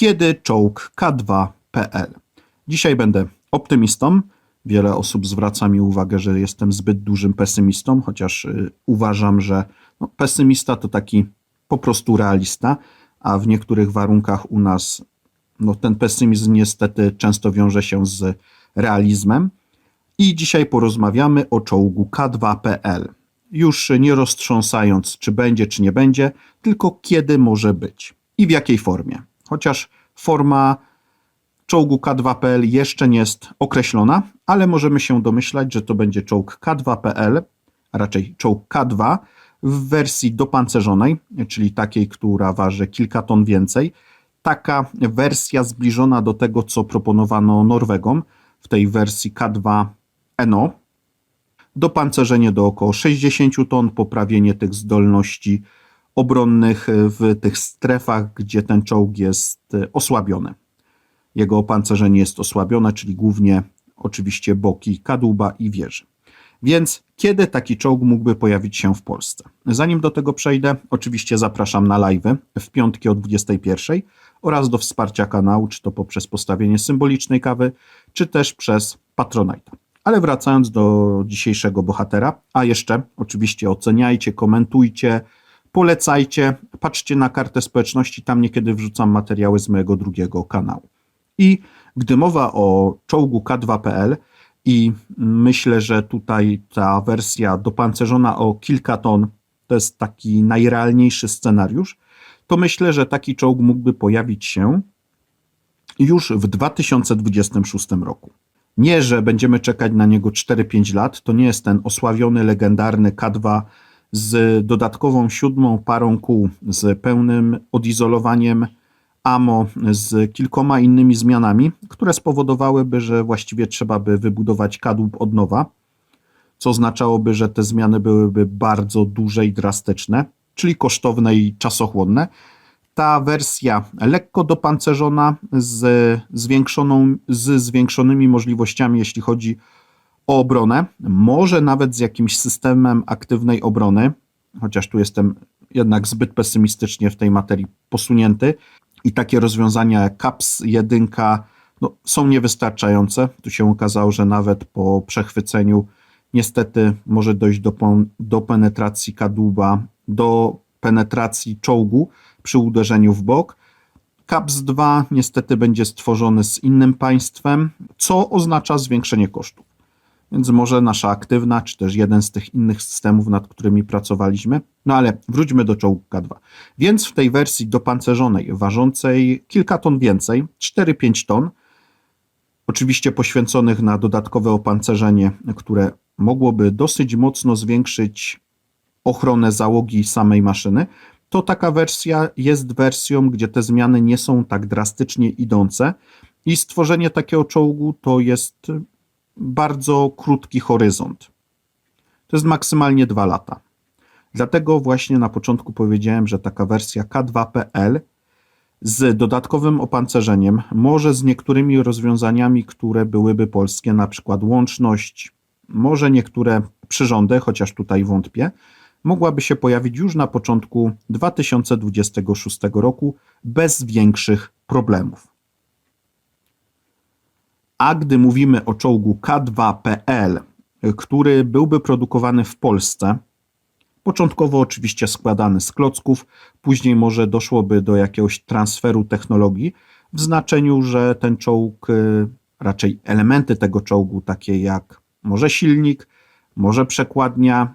Kiedy czołg K2.pl? Dzisiaj będę optymistą. Wiele osób zwraca mi uwagę, że jestem zbyt dużym pesymistą, chociaż y, uważam, że no, pesymista to taki po prostu realista, a w niektórych warunkach u nas no, ten pesymizm niestety często wiąże się z realizmem. I dzisiaj porozmawiamy o czołgu K2.pl. Już nie roztrząsając, czy będzie, czy nie będzie, tylko kiedy może być i w jakiej formie. Chociaż forma czołgu K2.pl jeszcze nie jest określona, ale możemy się domyślać, że to będzie czołg K2.pl, a raczej czołg K2 w wersji dopancerzonej, czyli takiej, która waży kilka ton więcej. Taka wersja zbliżona do tego, co proponowano Norwegom w tej wersji K2 NO. Dopancerzenie do około 60 ton, poprawienie tych zdolności obronnych w tych strefach, gdzie ten czołg jest osłabiony. Jego opancerzenie jest osłabione, czyli głównie oczywiście boki kadłuba i wieży. Więc kiedy taki czołg mógłby pojawić się w Polsce? Zanim do tego przejdę, oczywiście zapraszam na live w piątki o 21 oraz do wsparcia kanału, czy to poprzez postawienie symbolicznej kawy, czy też przez Patronite. Ale wracając do dzisiejszego bohatera, a jeszcze oczywiście oceniajcie, komentujcie, polecajcie, patrzcie na kartę społeczności, tam niekiedy wrzucam materiały z mojego drugiego kanału. I gdy mowa o czołgu K2.pl i myślę, że tutaj ta wersja dopancerzona o kilka ton to jest taki najrealniejszy scenariusz, to myślę, że taki czołg mógłby pojawić się już w 2026 roku. Nie, że będziemy czekać na niego 4-5 lat, to nie jest ten osławiony, legendarny K2 z dodatkową siódmą parą kół, z pełnym odizolowaniem AMO, z kilkoma innymi zmianami, które spowodowałyby, że właściwie trzeba by wybudować kadłub od nowa, co oznaczałoby, że te zmiany byłyby bardzo duże i drastyczne, czyli kosztowne i czasochłonne. Ta wersja lekko dopancerzona z, zwiększoną, z zwiększonymi możliwościami, jeśli chodzi o obronę, może nawet z jakimś systemem aktywnej obrony, chociaż tu jestem jednak zbyt pesymistycznie w tej materii posunięty, i takie rozwiązania jak CAPS 1 no, są niewystarczające. Tu się okazało, że nawet po przechwyceniu niestety może dojść do, do penetracji kadłuba, do penetracji czołgu przy uderzeniu w bok. CAPS 2 niestety będzie stworzony z innym państwem, co oznacza zwiększenie kosztów. Więc może nasza aktywna, czy też jeden z tych innych systemów, nad którymi pracowaliśmy. No ale wróćmy do czołgu K2. Więc w tej wersji dopancerzonej, ważącej kilka ton więcej, 4-5 ton, oczywiście poświęconych na dodatkowe opancerzenie, które mogłoby dosyć mocno zwiększyć ochronę załogi samej maszyny, to taka wersja jest wersją, gdzie te zmiany nie są tak drastycznie idące i stworzenie takiego czołgu to jest bardzo krótki horyzont. To jest maksymalnie dwa lata. Dlatego właśnie na początku powiedziałem, że taka wersja K2PL z dodatkowym opancerzeniem, może z niektórymi rozwiązaniami, które byłyby polskie, na przykład łączność, może niektóre przyrządy, chociaż tutaj wątpię, mogłaby się pojawić już na początku 2026 roku bez większych problemów. A gdy mówimy o czołgu K2PL, który byłby produkowany w Polsce, początkowo oczywiście składany z klocków, później może doszłoby do jakiegoś transferu technologii, w znaczeniu, że ten czołg, y, raczej elementy tego czołgu, takie jak może silnik, może przekładnia,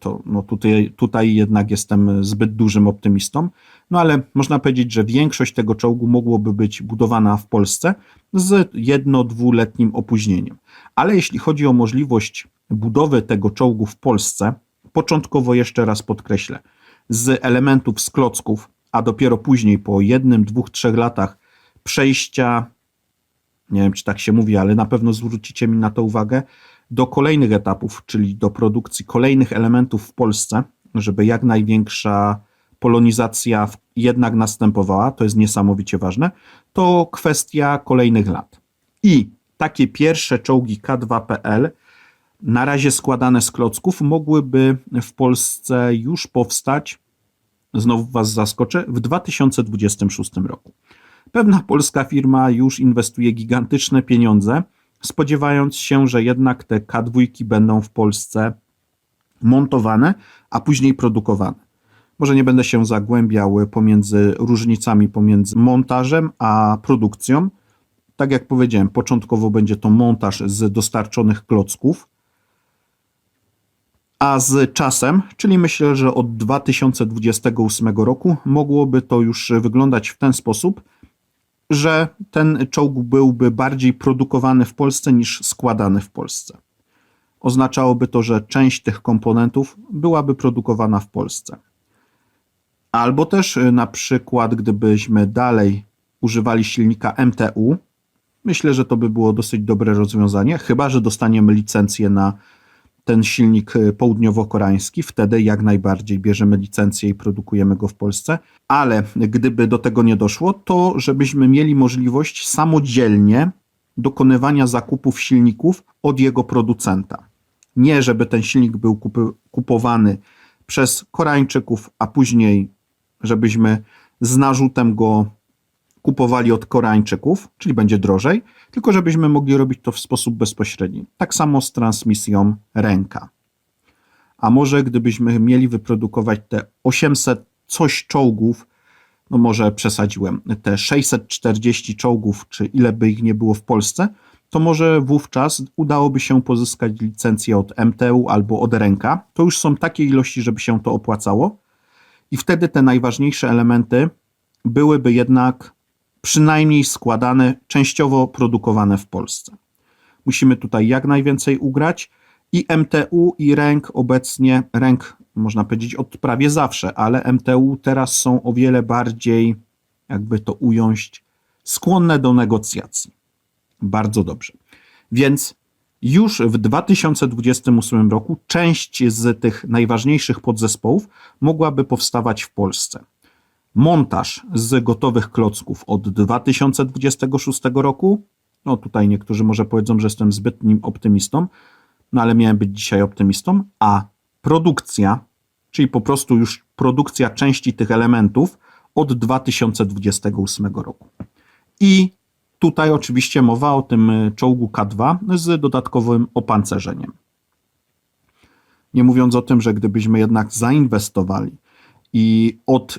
to no tutaj, tutaj jednak jestem zbyt dużym optymistą, no ale można powiedzieć, że większość tego czołgu mogłoby być budowana w Polsce z jedno-dwuletnim opóźnieniem. Ale jeśli chodzi o możliwość budowy tego czołgu w Polsce, początkowo jeszcze raz podkreślę, z elementów z klocków, a dopiero później po jednym, dwóch, trzech latach przejścia, nie wiem czy tak się mówi, ale na pewno zwrócicie mi na to uwagę, do kolejnych etapów, czyli do produkcji kolejnych elementów w Polsce, żeby jak największa polonizacja jednak następowała, to jest niesamowicie ważne, to kwestia kolejnych lat. I takie pierwsze czołgi K2PL, na razie składane z klocków, mogłyby w Polsce już powstać, znowu Was zaskoczę, w 2026 roku. pewna polska firma już inwestuje gigantyczne pieniądze, spodziewając się, że jednak te K2 będą w Polsce montowane, a później produkowane. Może nie będę się zagłębiał pomiędzy różnicami pomiędzy montażem a produkcją. Tak jak powiedziałem, początkowo będzie to montaż z dostarczonych klocków, a z czasem, czyli myślę, że od 2028 roku, mogłoby to już wyglądać w ten sposób, że ten czołg byłby bardziej produkowany w Polsce niż składany w Polsce. Oznaczałoby to, że część tych komponentów byłaby produkowana w Polsce. Albo też y, na przykład, gdybyśmy dalej używali silnika MTU, myślę, że to by było dosyć dobre rozwiązanie, chyba że dostaniemy licencję na ten silnik y, południowo-koreański, wtedy jak najbardziej bierzemy licencję i produkujemy go w Polsce, ale gdyby do tego nie doszło, to żebyśmy mieli możliwość samodzielnie dokonywania zakupów silników od jego producenta. Nie, żeby ten silnik był kupowany przez Koreańczyków, a później żebyśmy z narzutem go kupowali od Koreańczyków, czyli będzie drożej, tylko żebyśmy mogli robić to w sposób bezpośredni. Tak samo z transmisją ręka. A może gdybyśmy mieli wyprodukować te 800 coś czołgów, no może przesadziłem, te 640 czołgów, czy ile by ich nie było w Polsce, to może wówczas udałoby się pozyskać licencję od MTU albo od ręka. To już są takie ilości, żeby się to opłacało. I wtedy te najważniejsze elementy byłyby jednak przynajmniej składane, częściowo produkowane w Polsce. Musimy tutaj jak najwięcej ugrać i MTU i ręk obecnie, ręk można powiedzieć od prawie zawsze, ale MTU teraz są o wiele bardziej, jakby to ująć, skłonne do negocjacji. Bardzo dobrze. Więc już w 2028 roku część z tych najważniejszych podzespołów mogłaby powstawać w Polsce. Montaż z gotowych klocków od 2026 roku. No tutaj niektórzy może powiedzą, że jestem zbytnim optymistą, no ale miałem być dzisiaj optymistą, a produkcja, czyli po prostu już produkcja części tych elementów od 2028 roku. I tutaj oczywiście mowa o tym czołgu K2 z dodatkowym opancerzeniem. Nie mówiąc o tym, że gdybyśmy jednak zainwestowali i od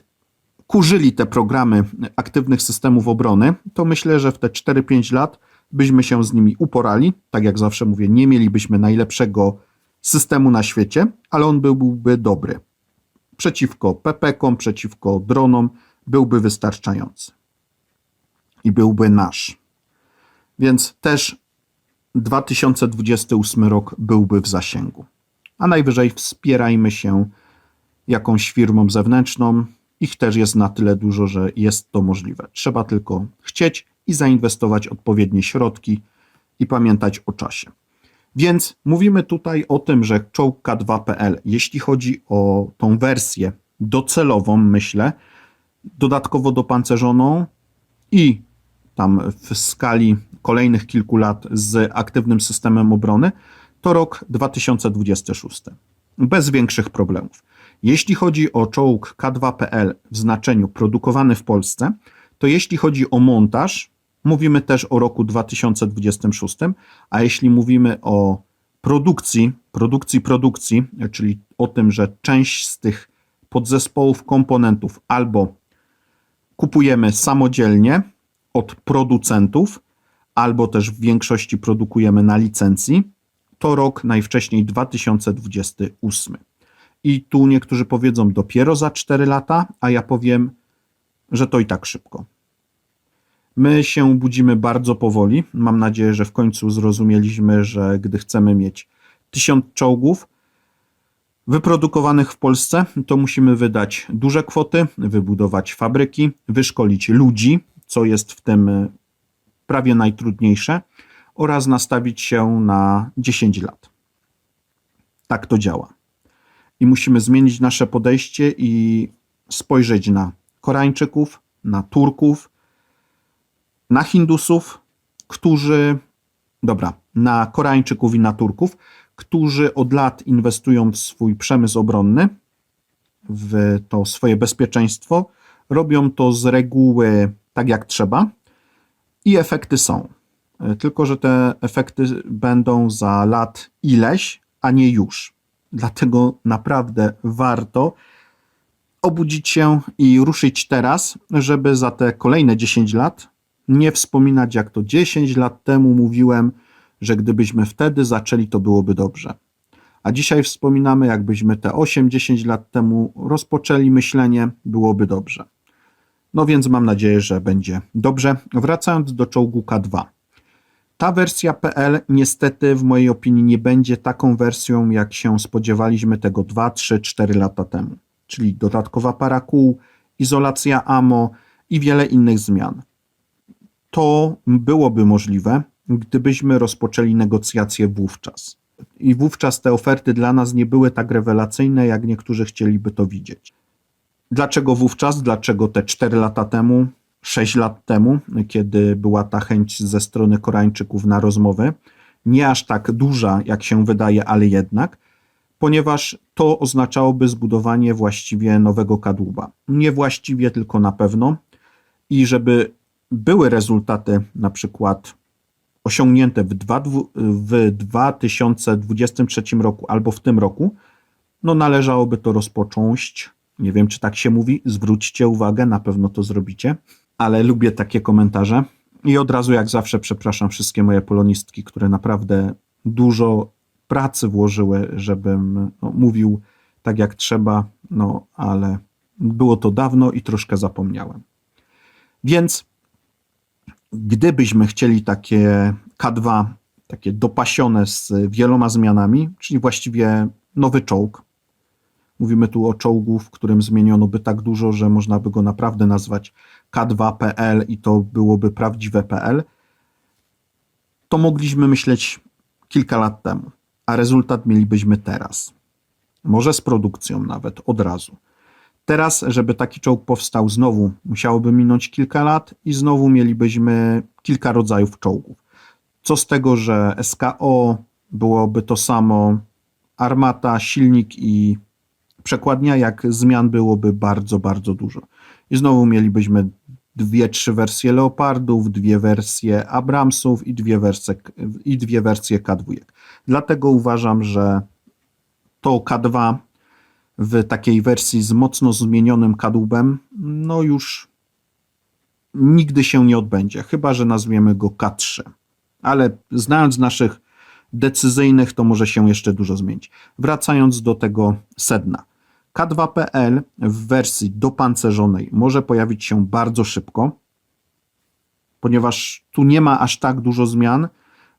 kurzyli te programy aktywnych systemów obrony, to myślę, że w te 4-5 lat byśmy się z nimi uporali. Tak jak zawsze mówię, nie mielibyśmy najlepszego systemu na świecie, ale on byłby dobry. Przeciwko PPK-om, przeciwko dronom byłby wystarczający. I byłby nasz. Więc też 2028 rok byłby w zasięgu. A najwyżej wspierajmy się jakąś firmą zewnętrzną, ich też jest na tyle dużo, że jest to możliwe. Trzeba tylko chcieć i zainwestować odpowiednie środki i pamiętać o czasie. Więc mówimy tutaj o tym, że czołg K2.pl, jeśli chodzi o tą wersję docelową, myślę, dodatkowo dopancerzoną i tam w skali kolejnych kilku lat z aktywnym systemem obrony, to rok 2026. Bez większych problemów. Jeśli chodzi o czołg K2PL w znaczeniu produkowany w Polsce, to jeśli chodzi o montaż, mówimy też o roku 2026, a jeśli mówimy o produkcji, produkcji, produkcji, czyli o tym, że część z tych podzespołów, komponentów albo kupujemy samodzielnie od producentów, albo też w większości produkujemy na licencji, to rok najwcześniej 2028. I tu niektórzy powiedzą dopiero za 4 lata, a ja powiem, że to i tak szybko. My się budzimy bardzo powoli. Mam nadzieję, że w końcu zrozumieliśmy, że gdy chcemy mieć tysiąc czołgów wyprodukowanych w Polsce, to musimy wydać duże kwoty, wybudować fabryki, wyszkolić ludzi, co jest w tym prawie najtrudniejsze, oraz nastawić się na 10 lat. Tak to działa i musimy zmienić nasze podejście i spojrzeć na Koreańczyków, na Turków, na Hindusów, którzy, dobra, na Koreańczyków i na Turków, którzy od lat inwestują w swój przemysł obronny, w to swoje bezpieczeństwo. Robią to z reguły tak jak trzeba i efekty są. E, Tylko, że te efekty będą za lat ileś, a nie już. Dlatego naprawdę warto obudzić się i ruszyć teraz, żeby za te kolejne 10 lat nie wspominać, jak to 10 lat temu mówiłem, że gdybyśmy wtedy zaczęli, to byłoby dobrze. A dzisiaj wspominamy, jakbyśmy te 8-10 lat temu rozpoczęli myślenie, byłoby dobrze. No więc mam nadzieję, że będzie dobrze. Wracając do czołgu K2. Ta wersja PL niestety w mojej opinii nie będzie taką wersją, jak się spodziewaliśmy tego 2, 3, 4 lata temu. Czyli dodatkowa para kół, izolacja AMO i wiele innych zmian. To byłoby możliwe, gdybyśmy rozpoczęli negocjacje wówczas. I wówczas te oferty dla nas nie były tak rewelacyjne, jak niektórzy chcieliby to widzieć. Dlaczego wówczas? Dlaczego te 4 lata temu, 6 lat temu, kiedy była ta chęć ze strony Koreańczyków na rozmowy? Nie aż tak duża, jak się wydaje, ale jednak, ponieważ to oznaczałoby zbudowanie właściwie nowego kadłuba. Nie właściwie, tylko na pewno. I żeby były rezultaty, na przykład osiągnięte w, dwa, w 2023 roku albo w tym roku, no należałoby to rozpocząć. Nie wiem, czy tak się mówi. Zwróćcie uwagę, na pewno to zrobicie, ale lubię takie komentarze. I od razu, jak zawsze, przepraszam wszystkie moje polonistki, które naprawdę dużo pracy włożyły, żebym no, mówił tak jak trzeba, no ale było to dawno i troszkę zapomniałem. Więc gdybyśmy chcieli takie K2, takie dopasione z wieloma zmianami, czyli właściwie nowy czołg, mówimy tu o czołgu, w którym zmieniono by tak dużo, że można by go naprawdę nazwać K2PL i to byłoby prawdziwe PL, to mogliśmy myśleć kilka lat temu, a rezultat mielibyśmy teraz. Może z produkcją nawet od razu. Teraz, żeby taki czołg powstał znowu, musiałoby minąć kilka lat i znowu mielibyśmy kilka rodzajów czołgów. Co z tego, że SKO byłoby to samo, armata, silnik i przekładnia, jak zmian byłoby bardzo, bardzo dużo. I znowu mielibyśmy dwie, trzy wersje Leopardów, dwie wersje Abramsów i dwie wersje, i dwie wersje K2. Dlatego uważam, że to K2 w takiej wersji z mocno zmienionym kadłubem, no już nigdy się nie odbędzie, chyba że nazwiemy go K3. Ale znając naszych decyzyjnych, to może się jeszcze dużo zmienić. Wracając do tego sedna. K2PL w wersji dopancerzonej może pojawić się bardzo szybko, ponieważ tu nie ma aż tak dużo zmian,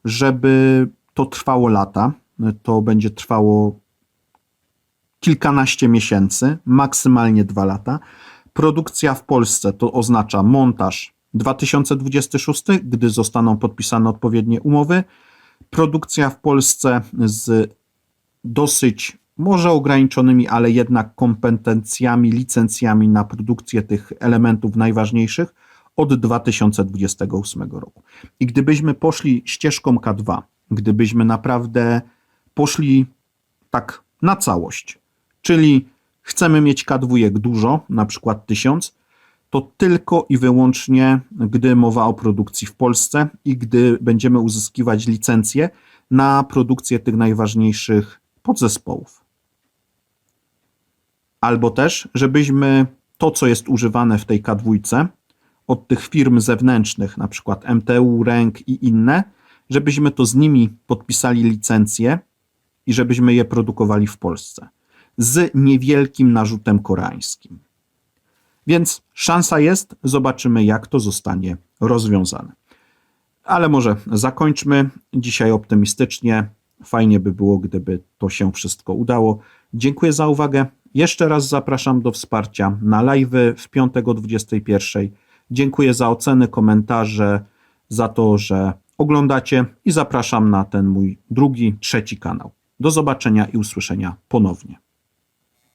żeby to trwało lata. To będzie trwało kilkanaście miesięcy, maksymalnie dwa lata. Produkcja w Polsce to oznacza montaż 2026, gdy zostaną podpisane odpowiednie umowy. Produkcja w Polsce z dosyć może ograniczonymi, ale jednak kompetencjami, licencjami na produkcję tych elementów najważniejszych od 2028 roku. I gdybyśmy poszli ścieżką K2, gdybyśmy naprawdę poszli tak na całość, czyli chcemy mieć K2 dużo, na przykład 1000, to tylko i wyłącznie, gdy mowa o produkcji w Polsce i gdy będziemy uzyskiwać licencje na produkcję tych najważniejszych podzespołów. Albo też, żebyśmy to, co jest używane w tej K2 od tych firm zewnętrznych, na przykład MTU, RENK i inne, żebyśmy to z nimi podpisali licencje i żebyśmy je produkowali w Polsce z niewielkim narzutem koreańskim. Więc szansa jest, zobaczymy jak to zostanie rozwiązane. Ale może zakończmy dzisiaj optymistycznie. Fajnie by było, gdyby to się wszystko udało. Dziękuję za uwagę. Jeszcze raz zapraszam do wsparcia na live w piątek o 21. Dziękuję za oceny, komentarze, za to, że oglądacie i zapraszam na ten mój drugi, trzeci kanał. Do zobaczenia i usłyszenia ponownie.